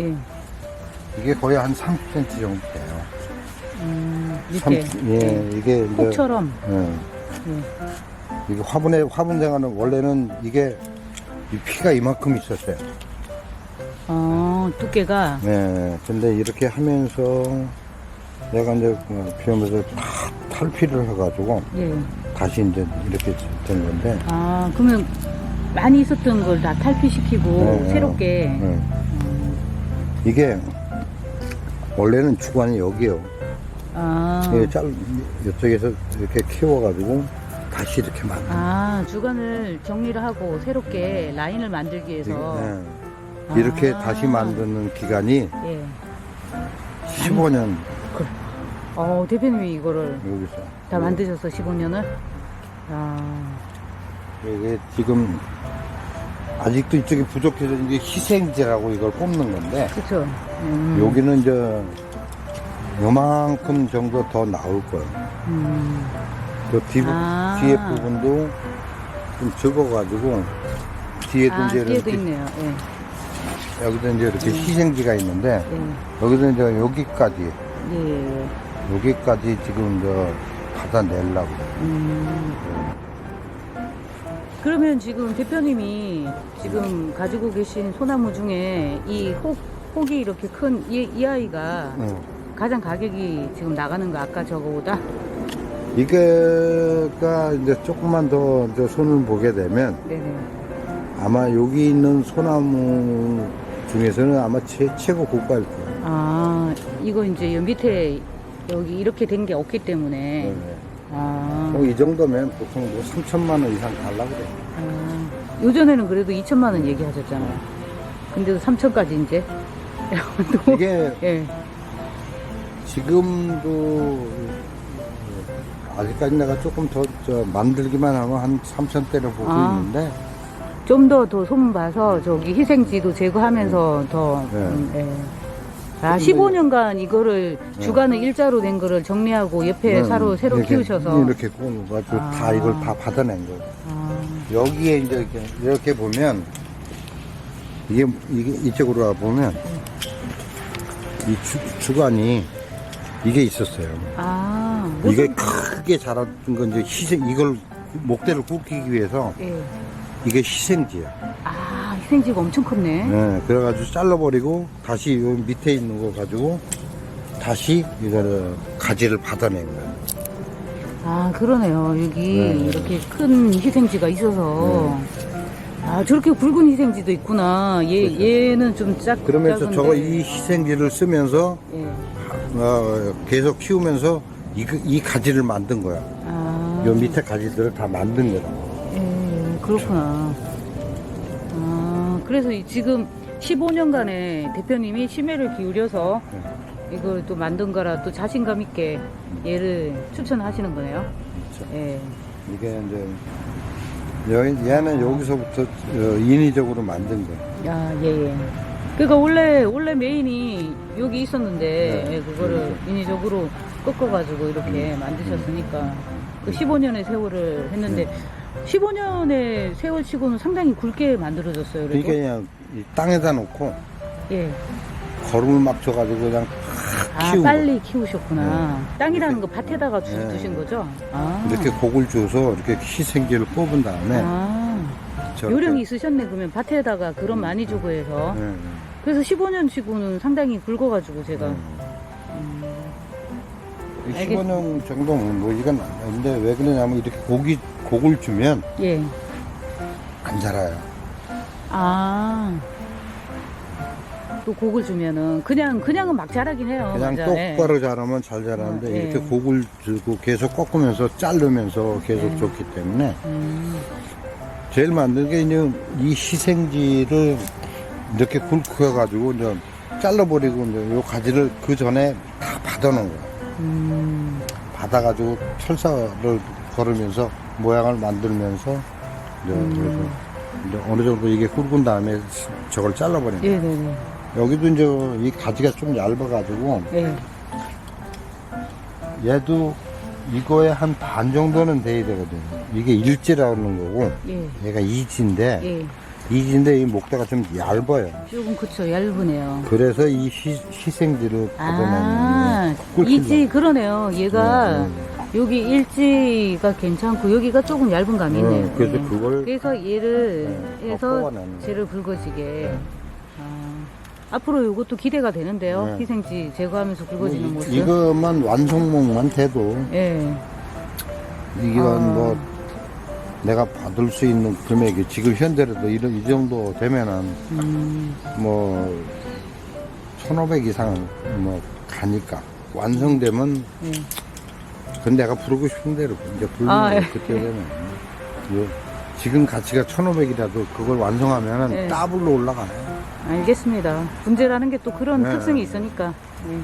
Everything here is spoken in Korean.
예. 이게 거의 한 30cm 정도 돼요. 음, 삼- 밑에. 예, 이게 이제 폭처럼. 예. 예. 이게 화분에 화분생활은 원래는 이게 이 피가 이만큼 있었어요. 어, 두께가. 네, 근데 이렇게 하면서 내가 이제 비오면서 다 탈피를 해가지고 예. 다시 이제 이렇게 된 건데. 아, 그러면 많이 있었던 걸 다 탈피시키고 네, 새롭게. 네. 이게 원래는 주관이 여기요. 아. 이게 짤 이쪽에서 이렇게 키워가지고 다시 이렇게 만든. 아, 주간을 정리를 하고 새롭게 라인을 만들기 위해서. 네. 이렇게 아. 다시 만드는 기간이 예. 15년 어, 대표님이 이거를 여기서. 다 만드셔서 15년을? 아, 이게 지금 아직도 이쪽이 부족해서 이제 희생제라고 이걸 뽑는 건데 그쵸. 음, 여기는 이제 요만큼 정도 더 나올 거예요. 음, 그 뒤, 아. 뒤에 부분도 좀 적어가지고 뒤에도 아, 이제 뒤에도 이렇게 있네요. 예, 여기도 이제 이렇게 희생지가 있는데 예, 여기도 이제 여기까지 예. 여기까지 지금 이제 받아내려고. 음. 그러면 지금 대표님이 지금 가지고 계신 소나무 중에 이 혹, 혹이 이렇게 큰 이, 이 아이가 응. 가장 가격이 지금 나가는 거 아까 저거보다? 이게가 이제 조금만 더 이제 손을 보게 되면 네네. 아마 여기 있는 소나무 중에서는 아마 최, 최고 고가일 거예요. 아, 이거 이제 여 밑에 여기 이렇게 된 게 없기 때문에. 네. 아, 뭐 이 정도면 보통 뭐 3천만 원 이상 달라 그래요. 아, 요전에는 그래도 2천만 원 얘기하셨잖아요. 근데도 3천까지 이제. 또, 이게 예. 지금도 아직까지 내가 조금 더저 만들기만 하면 한 3천대를 보고 아. 있는데 좀 더더 소문 봐서 저기 희생지도 제거하면서 더. 네. 음, 예. 아, 조금 더 15년간 이거를 네. 주간을 일자로 된 거를 정리하고 옆에 사로 새로 이렇게, 키우셔서. 이렇게 꾸며가지고 아. 다 이걸 다 받아낸 거예요. 아, 여기에 이제 이렇게, 이렇게 보면 이게 이게 이쪽으로 와 보면 이 주, 주관이 이게 있었어요. 아, 이게 크게 자랐던 건 이제 희생 이걸 목대를 굽기 위해서 예. 이게 희생지야. 아, 희 생지가 엄청 컸네. 네, 그래가지고 잘라버리고 다시 요 밑에 있는 거 가지고 다시 이거를 가지를 받아낸 거야. 아, 그러네요. 여기 네. 이렇게 큰 희생지가 있어서. 아, 저렇게 굵은 희생지도 있구나. 얘, 그렇죠. 얘는 좀 작, 그러면서. 저거 이 희생지를 쓰면서 예. 어, 계속 키우면서 이, 그- 이 가지를 만든 거야. 아. 요 밑에 가지들을 다 만든 거다. 예, 그렇구나. 아, 그래서 이- 지금 15년간의 대표님이 심혈을 기울여서 네. 이걸 또 만든 거라 또 자신감 있게 얘를 추천하시는 거네요. 그렇죠. 예. 이게 이제 여, 얘는 여기서부터 어, 인위적으로 만든 거야. 야, 예, 예. 그니까 원래, 원래 메인이 여기 있었는데, 네. 예, 그거를 인위적으로 꺾어가지고 이렇게 음. 만드셨으니까, 그 15년의 세월을 했는데, 네. 15년의 세월 치고는 상당히 굵게 만들어졌어요, 그래도. 이게 그냥 이 땅에다 놓고 예. 거름을 막 줘가지고 그냥 아, 키운 빨리 키우셨구나. 땅이라는 거 밭에다가 주, 네. 두신 거죠? 아. 이렇게 곡을 줘서 이렇게 희생지를 뽑은 다음에 아. 저렇게- 요령이 있으셨네, 그러면 밭에다가 그런 많이 주고 해서. 네, 네. 그래서 15년 치고는 상당히 굵어가지고 제가. 음. 음. 이 알겠- 15년 정도면 뭐 이건 근데 왜 그러냐면 이렇게 고기 곡을 주면 예. 안 자라요. 아. 또 곡을 주면은 그냥 그냥은 막 자라긴 해요. 그냥 맞아. 예. 똑바로 자라면 잘 자라는데 어, 예. 이렇게 곡을 주고 계속 꺾으면서 자르면서 계속 예. 줬기 때문에 음. 제일 만든 게 이제 이 희생지를 이렇게 굵혀 가지고 이제 잘라버리고 이제 요 가지를 그 전에 다 받아놓은 거야. 음. 받아가지고 철사를 걸으면서 모양을 만들면서 이제 음. 이제 어느 정도 이게 굵은 다음에 저걸 잘라버린 거야. 예, 네, 네. 여기도 이제 이 가지가 좀 얇아가지고 예. 얘도 이거에 한 반 정도는 돼야 되거든요. 이게 일지라는 거고 예. 얘가 이지인데 예. 이진데 이 목대가 좀 얇아요. 조금 그쵸 얇으네요. 그래서 이 희, 희생지를 아, 꿀꿀 이지 그러네요. 얘가 네, 여기 일지가 괜찮고 여기가 조금 얇은 감이 있네요. 어, 그래서 네. 그걸 그래서 얘를 네, 해서 꺾어내는 쟤를 굵어지게. 아, 앞으로 이것도 기대가 되는데요. 네. 희생지 제거하면서 굵어지는 모습. 이, 것만 완성목만 돼도 예. 이게 아. 뭐 내가 받을 수 있는 금액이 지금 현재라도 이런 이 정도 되면은 음, 뭐 1,500 이상 뭐 가니까 완성되면 예. 그건 내가 부르고 싶은 대로 이제 부르는 아. 예. 그때 되면 요- 지금 가치가 1,500이라도 그걸 완성하면 은 예. 더블로 올라가요. 알겠습니다. 분재라는 게 또 그런 네. 특성이 있으니까. 예.